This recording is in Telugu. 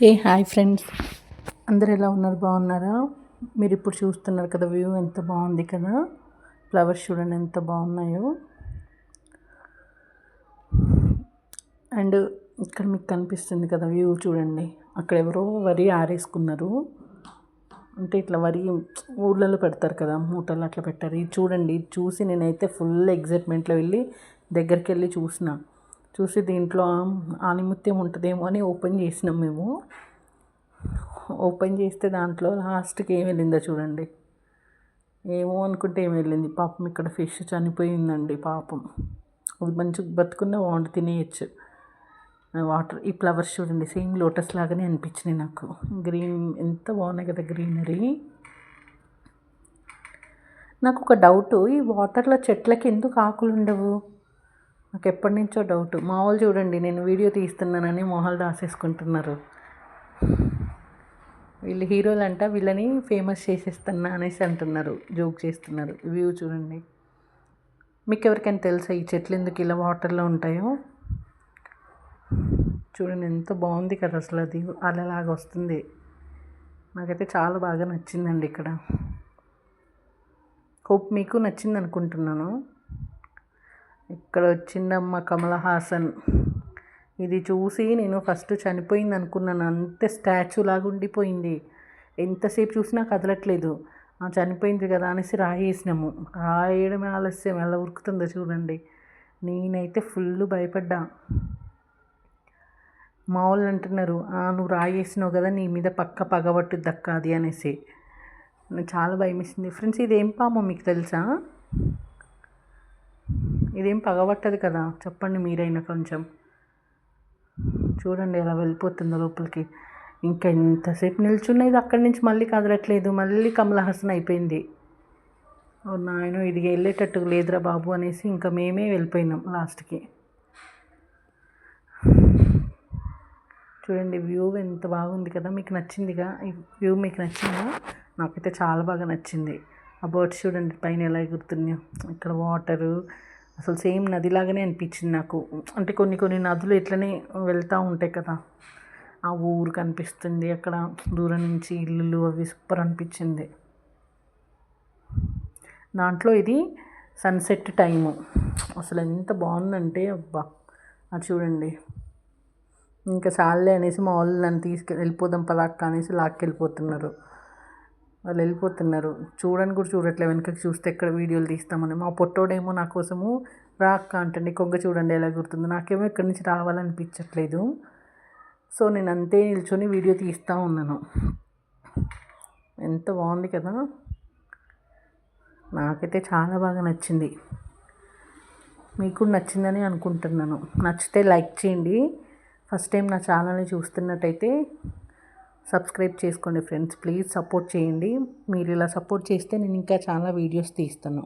ఏ హాయ్ ఫ్రెండ్స్. అందరు ఎలా ఉన్నారు? బాగున్నారా? మీరు ఇప్పుడు చూస్తున్నారు కదా వ్యూ ఎంత బాగుంది కదా? ఫ్లవర్స్ చూడండి ఎంత బాగున్నాయో. అండ్ ఇక్కడ మీకు కనిపిస్తుంది కదా వ్యూ చూడండి. అక్కడ ఎవరో వరి ఆరేసుకున్నారు. అంటే ఇట్లా వరి ఊళ్ళలో పెడతారు కదా మూటలు అట్లా పెట్టారు. ఇది చూడండి ఇది చూసి నేనైతే ఫుల్ ఎగ్జైట్మెంట్లో వెళ్ళి దగ్గరికి వెళ్ళి చూసిన. చూసి దీంట్లో ఆనిముత్యం ఉంటుందేమో అని ఓపెన్ చేసినాం మేము. ఓపెన్ చేస్తే దాంట్లో లాస్ట్కి ఏం వెళ్ళిందో చూడండి. ఏమో అనుకుంటే ఏం వెళ్ళింది. పాపం ఇక్కడ ఫిష్ చనిపోయిందండి పాపం. అది మంచిగా బతుకున్న వండి తినేయచ్చు. వాటర్ ఈ ఫ్లవర్స్ చూడండి సేమ్ లోటస్ లాగానే అనిపించినాయి నాకు. గ్రీన్ ఎంత బాగున్నాయి కదా గ్రీనరీ. నాకు ఒక డౌట్ ఈ వాటర్లో చెట్లకి ఎందుకు ఆకులు ఉండవు నాకు ఎప్పటి నుంచో డౌట్. మా వాళ్ళు చూడండి నేను వీడియో తీస్తున్నానని మొహాలు దాసేసుకుంటున్నారు వీళ్ళు హీరోలు అంట వీళ్ళని ఫేమస్ చేసేస్తున్నా అనేసి అంటున్నారు. జోక్ చేస్తున్నారు. వ్యూ చూడండి. మీకు ఎవరికైనా తెలుసా ఈ చెట్లు ఎందుకు ఇలా వాటర్లో ఉంటాయో? చూడండి ఎంత బాగుంది కదా అసలు అది. అలాగా వస్తుంది. నాకైతే చాలా బాగా నచ్చిందండి ఇక్కడ. హోప్ మీకు నచ్చింది అనుకుంటున్నాను ఇక్కడ వచ్చిందమ్మ కమల హాసన్ ఇది చూసి నేను ఫస్ట్ చనిపోయింది అనుకున్నాను. అంతే స్టాచ్యూ లాగా ఉండిపోయింది. ఎంతసేపు చూసినా కదలట్లేదు. చనిపోయింది కదా అనేసి రాయేసినాము. రాయడమే ఆలస్యం. ఎలా ఉరుకుతుందో చూడండి. నేనైతే ఫుల్ భయపడ్డా. మా వాళ్ళు అంటున్నారు నువ్వు రాయేసినావు కదా నీ మీద పక్క పగబట్టు దక్క అది అనేసి. చాలా భయం వేసింది ఫ్రెండ్స్ ఇది ఏం పాము మీకు తెలుసా? ఇదేం పగబట్టదు కదా? చెప్పండి మీరైనా కొంచెం. చూడండి ఎలా వెళ్ళిపోతుందో లోపలికి. ఇంకా ఎంతసేపు నిల్చున్న ఇది అక్కడి నుంచి మళ్ళీ కదలట్లేదు. మళ్ళీ కమలహాసన్ అయిపోయింది. నాయన ఇది వెళ్ళేటట్టు లేదురా బాబు అనేసి ఇంకా మేమే వెళ్ళిపోయినాం లాస్ట్కి. చూడండి వ్యూ ఎంత బాగుంది కదా? మీకు నచ్చిందిగా? ఈ వ్యూ మీకు నచ్చిందా? నాకైతే చాలా బాగా నచ్చింది. ఆ బర్డ్స్ చూడండి పైన ఎలా ఎగురుతున్నాయో. ఇక్కడ వాటరు అసలు సేమ్ నదిలాగానే అనిపించింది నాకు. అంటే కొన్ని కొన్ని నదులు ఇట్లనే వెళ్తూ ఉంటాయి కదా ఆ ఊరు కనిపిస్తుంది అక్కడ దూరం నుంచి ఇల్లులు అవి సూపర్ అనిపించింది. దాంట్లో ఇది సన్సెట్ టైము. అసలు ఎంత బాగుందంటే అబ్బా అది చూడండి. ఇంకా చాలే అనేసి మా వాళ్ళు నన్ను తీసుకెళ్ళి వెళ్ళిపోదాం పదాక్క అనేసి లాక్కెళ్ళిపోతున్నారు. వాళ్ళు వెళ్ళిపోతున్నారు. చూడని కూడా చూడట్లే. వెనకకి చూస్తే ఎక్కడ వీడియోలు తీస్తామని. మా పొట్టోడేమో నా కోసము రాక్క అంటండి. కొంగ చూడండి ఎలా గుర్తుందో. నాకేమో ఇక్కడి నుంచి రావాలనిపించట్లేదు. సో నేను అంతే నిల్చొని వీడియో తీస్తూ ఉన్నాను. ఎంత బాగుంది కదా. నాకైతే చాలా బాగా నచ్చింది. మీకు నచ్చిందని అనుకుంటున్నాను. నచ్చితే లైక్ చేయండి. ఫస్ట్ టైం నా ఛానల్ని చూస్తున్నట్టయితే సబ్స్క్రైబ్ చేసుకోండి ఫ్రెండ్స్. ప్లీజ్ సపోర్ట్ చేయండి. మీరు ఇలా సపోర్ట్ చేస్తే నేను ఇంకా చాలా వీడియోస్ తీస్తాను.